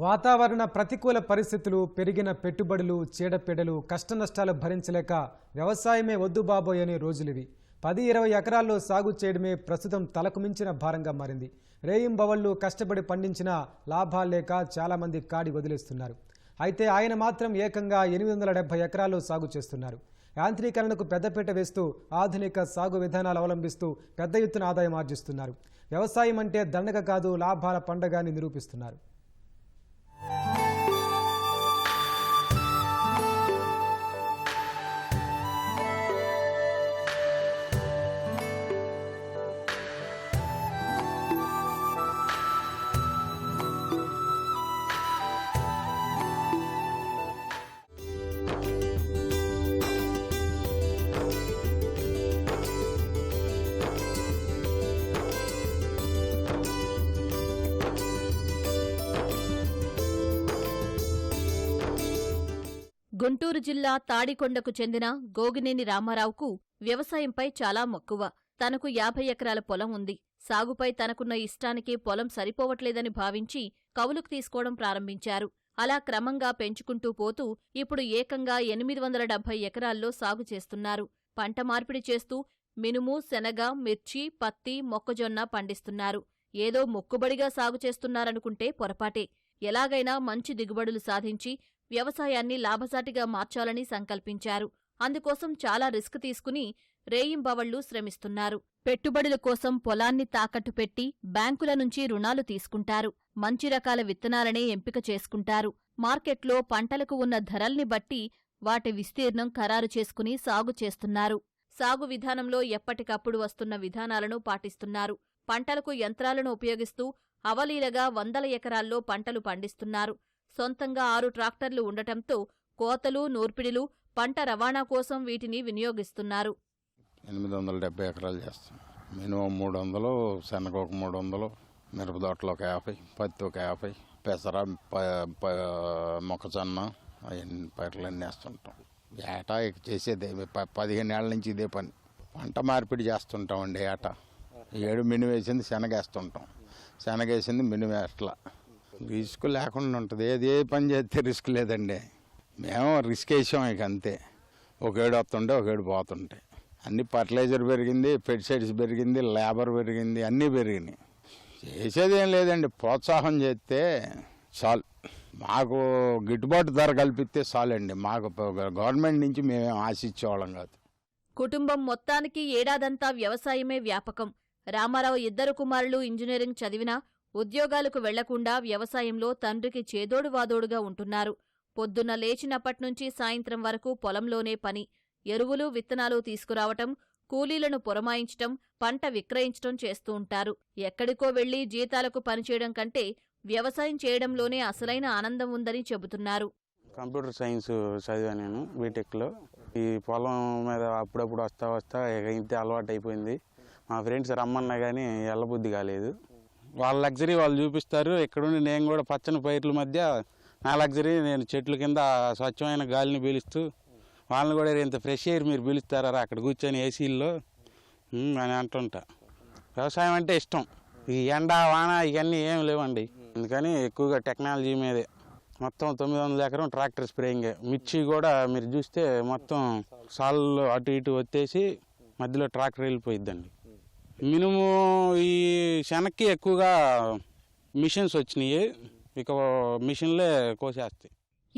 వాతావరణ ప్రతికూల పరిస్థితులు పెరిగిన పెట్టుబడులు చీడపీడలు కష్టనష్టాలు భరించలేక వ్యవసాయమే వద్దు బాబోయనే రోజులివి. పది ఇరవై ఎకరాల్లో సాగు చేయడమే ప్రస్తుతం తలకు మించిన భారంగా మారింది. రేయింబవళ్ళు కష్టపడి పండించిన లాభాలేక చాలామంది కాడి వదిలేస్తున్నారు. అయితే ఆయన మాత్రం ఏకంగా ఎనిమిది వందల డెబ్బై ఎకరాల్లో సాగు చేస్తున్నారు. యాంత్రీకరణకు పెద్దపీట వేస్తూ ఆధునిక సాగు విధానాలు అవలంబిస్తూ పెద్ద ఎత్తున ఆదాయం ఆర్జిస్తున్నారు. వ్యవసాయం అంటే దండగ కాదు లాభాల పండగ అని నిరూపిస్తున్నారు. గుంటూరు జిల్లా తాడికొండకు చెందిన గోగినేని రామారావుకు వ్యవసాయంపై చాలా మక్కువ. తనకు యాభై ఎకరాల పొలం ఉంది. సాగుపై తనకున్న ఇష్టానికి పొలం సరిపోవట్లేదని భావించి కవులుకు తీసుకోవడం ప్రారంభించారు. అలా క్రమంగా పెంచుకుంటూ పోతూ ఇప్పుడు ఏకంగా ఎనిమిది వందల డెబ్బై ఎకరాల్లో సాగు చేస్తున్నారు. పంట మార్పిడి చేస్తూ మినుము శనగ మిర్చి పత్తి మొక్కజొన్న పండిస్తున్నారు. ఏదో మొక్కుబడిగా సాగు చేస్తున్నారనుకుంటే పొరపాటే. ఎలాగైనా మంచి దిగుబడులు సాధించి వ్యవసాయాన్ని లాభసాటిగా మార్చాలని సంకల్పించారు. అందుకోసం చాలా రిస్క్ తీసుకుని రేయింబవళ్ళు శ్రమిస్తున్నారు. పెట్టుబడుల కోసం పొలాన్ని తాకట్టు పెట్టి బ్యాంకుల నుంచి రుణాలు తీసుకుంటారు. మంచి రకాల విత్తనాలనే ఎంపిక చేసుకుంటారు. మార్కెట్లో పంటలకు ఉన్న ధరల్ని బట్టి వాటి విస్తీర్ణం ఖరారు చేసుకుని సాగు చేస్తున్నారు. సాగు విధానంలో ఎప్పటికప్పుడు వస్తున్న విధానాలను పాటిస్తున్నారు. పంటలకు యంత్రాలను ఉపయోగిస్తూ అవలీలగా వందల ఎకరాల్లో పంటలు పండిస్తున్నారు. సొంతంగా ఆరు ట్రాక్టర్లు ఉండటంతో కోతలు నూర్పిడిలు పంట రవాణా కోసం వీటిని వినియోగిస్తున్నారు. ఎనిమిది వందల డెబ్బై ఎకరాలు చేస్తాం. మినిమం మూడు వందలు శనగ ఒక మూడు వందలు మిరప తోటలు ఒక యాభై పత్తి ఒక యాభై పెసర ప- ప- మొక్కజొన్న అవన్నీ పైర్లన్నీ వేస్తుంటాం. ఏటా చేసేదే ప- పదిహేను ఏళ్ళ నుంచి ఇదే పని. పంట మార్పిడి చేస్తుంటామండి ఏటా. ఏడు మినువేసింది శనగ వేస్తుంటాం. శనగ వేసింది మినుము రిస్క్ లేకుండా ఉంటుంది. ఏది ఏ పని చేస్తే రిస్క్ లేదండి. మేము రిస్క్ వేసాం ఇక అంతే. ఒకేడు వస్తుంటే ఒకేడు పోతుంటే. పోతుంటాయి అన్ని ఫర్టిలైజర్ పెరిగింది పెస్టిసైడ్స్ పెరిగింది లేబర్ పెరిగింది అన్నీ పెరిగినాయి. చేసేది ఏం లేదండి. ప్రోత్సాహం చేస్తే చాలు. మాకు గిట్టుబాటు ధర కల్పిస్తే చాలండి. మాకు గవర్నమెంట్ నుంచి మేమేం ఆశించేవాళ్ళం కాదు. కుటుంబం మొత్తానికి ఏడాదంతా వ్యవసాయమే వ్యాపకం. రామారావు ఇద్దరు కుమారులు ఇంజనీరింగ్ చదివినా ఉద్యోగాలకు వెళ్ళకుండా వ్యవసాయంలో తండ్రికి చేదోడు వాదోడుగా ఉంటున్నారు. పొద్దున్న లేచినప్పట్నుంచి సాయంత్రం వరకు పొలంలోనే పని ఎరువులు విత్తనాలు తీసుకురావటం కూలీలను పురమాయించటం పంట విక్రయించటం చేస్తూ ఉంటారు. ఎక్కడికో వెళ్ళి జీతాలకు పనిచేయడం కంటే వ్యవసాయం చేయడంలోనే అసలైన ఆనందం ఉందని చెబుతున్నారు. కంప్యూటర్ సైన్స్ చదివాను నేను బీటెక్లో. ఈ పొలం మీద అప్పుడప్పుడు వస్తా వస్తా ఇంత ఇంతే అలవాటు అయిపోయింది మా ఫ్రెండ్స్ రమ్మన్నా కానీ వెళ్ళబుద్ధి కాలేదు. వాళ్ళ లగ్జరీ వాళ్ళు చూపిస్తారు. ఇక్కడుండి నేను కూడా పచ్చని పైర్ల మధ్య నా లగ్జరీ నేను చెట్ల కింద స్వచ్ఛమైన గాలిని పీలుస్తూ వాళ్ళని కూడా ఇంత ఫ్రెష్ ఎయిర్ మీరు పీలుస్తారా అక్కడ కూర్చొని ఏసీల్లో? అని అంటుంటా. వ్యవసాయం అంటే ఇష్టం. ఈ ఎండ వాన ఇవన్నీ ఏం లేవండి. అందుకని ఎక్కువగా టెక్నాలజీ మీదే. మొత్తం తొమ్మిది వందల ఎకరం ట్రాక్టర్ స్ప్రేయింగే. మిర్చి కూడా మీరు చూస్తే మొత్తం సాళ్ళు అటు ఇటు వచ్చేసి మధ్యలో ట్రాక్టర్ వెళ్ళిపోయిద్దండి. మినుము ఈ శనక్కి ఎక్కువగా మిషన్స్ వచ్చినాయి. ఇక మిషన్లే కోసేస్తాయి.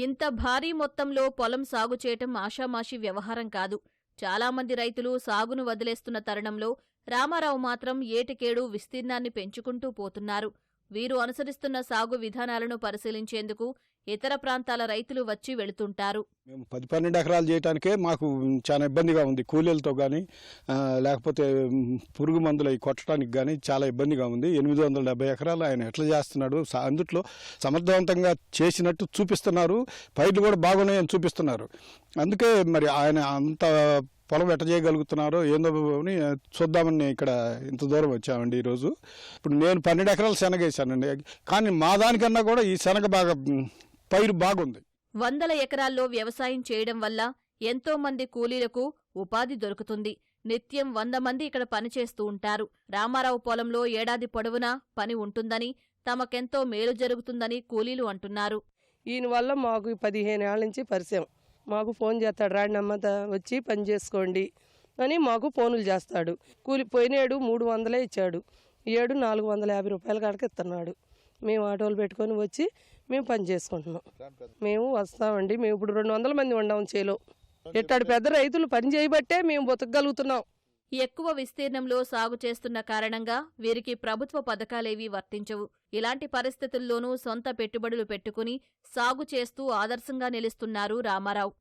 ఇంత భారీ మొత్తంలో పొలం సాగు చేయటం ఆషామాషి వ్యవహారం కాదు. చాలామంది రైతులు సాగును వదిలేస్తున్న తరుణంలో రామారావు మాత్రం ఏటికేడు విస్తీర్ణాన్ని పెంచుకుంటూ పోతున్నారు. వీరు అనుసరిస్తున్న సాగు విధానాలను పరిశీలించేందుకు ఇతర ప్రాంతాల రైతులు వచ్చి వెళుతుంటారు. మేము పది పన్నెండు ఎకరాలు చేయడానికే మాకు చాలా ఇబ్బందిగా ఉంది. కూలీలతో కానీ లేకపోతే పురుగు మందులు అవి కొట్టడానికి కానీ చాలా ఇబ్బందిగా ఉంది. ఎనిమిది వందల డెబ్బై ఎకరాలు ఆయన ఎట్లా చేస్తున్నాడు అందుట్లో సమర్థవంతంగా చేసినట్టు చూపిస్తున్నారు. పైర్లు కూడా బాగున్నాయని చూపిస్తున్నారు. అందుకే మరి ఆయన అంత పొలం ఎట్ట చేయగలుగుతున్నారో ఏందో అని చూద్దామని ఇక్కడ ఇంత దూరం వచ్చామండి ఈరోజు. ఇప్పుడు నేను పన్నెండు ఎకరాలు శనగ వేసానండి. కానీ మా దానికన్నా కూడా ఈ శనగ బాగా పైరు బాగుంది. వందల ఎకరాల్లో వ్యవసాయం చేయడం వల్ల ఎంతో మంది కూలీలకు ఉపాధి దొరుకుతుంది. నిత్యం వంద మంది ఇక్కడ పనిచేస్తూ ఉంటారు. రామారావు పొలంలో ఏడాది పొడవునా పని ఉంటుందని తమకెంతో మేలు జరుగుతుందని కూలీలు అంటున్నారు. ఈయన వల్ల మాకు పదిహేను ఏళ్ళ నుంచి పరిచయం. మాకు ఫోన్ చేస్తాడు రాడినమ్మ వచ్చి పని చేసుకోండి అని మాకు ఫోనులు చేస్తాడు. కూలి పోయినేడు మూడు వందలే ఇచ్చాడు. ఏడు నాలుగు వందల యాభై రూపాయల కాడికి ఇస్తున్నాడు. మేము ఆటోలు పెట్టుకొని వచ్చి మేము పని చేసుకుంటున్నాం. మేము వస్తామండి. మేము ఇప్పుడు రెండు వందల మంది ఉండాం చేలో. ఇట్టాడు పెద్ద రైతులు పని చేయబట్టే మేము బతకగలుగుతున్నాం. ఎక్కువ విస్తీర్ణంలో సాగు చేస్తున్న కారణంగా వీరికి ప్రభుత్వ పథకాలేవీ వర్తించవు. ఇలాంటి పరిస్థితుల్లోనూ సొంత పెట్టుబడులు పెట్టుకుని సాగు చేస్తూ ఆదర్శంగా నిలుస్తున్నారు రామారావు.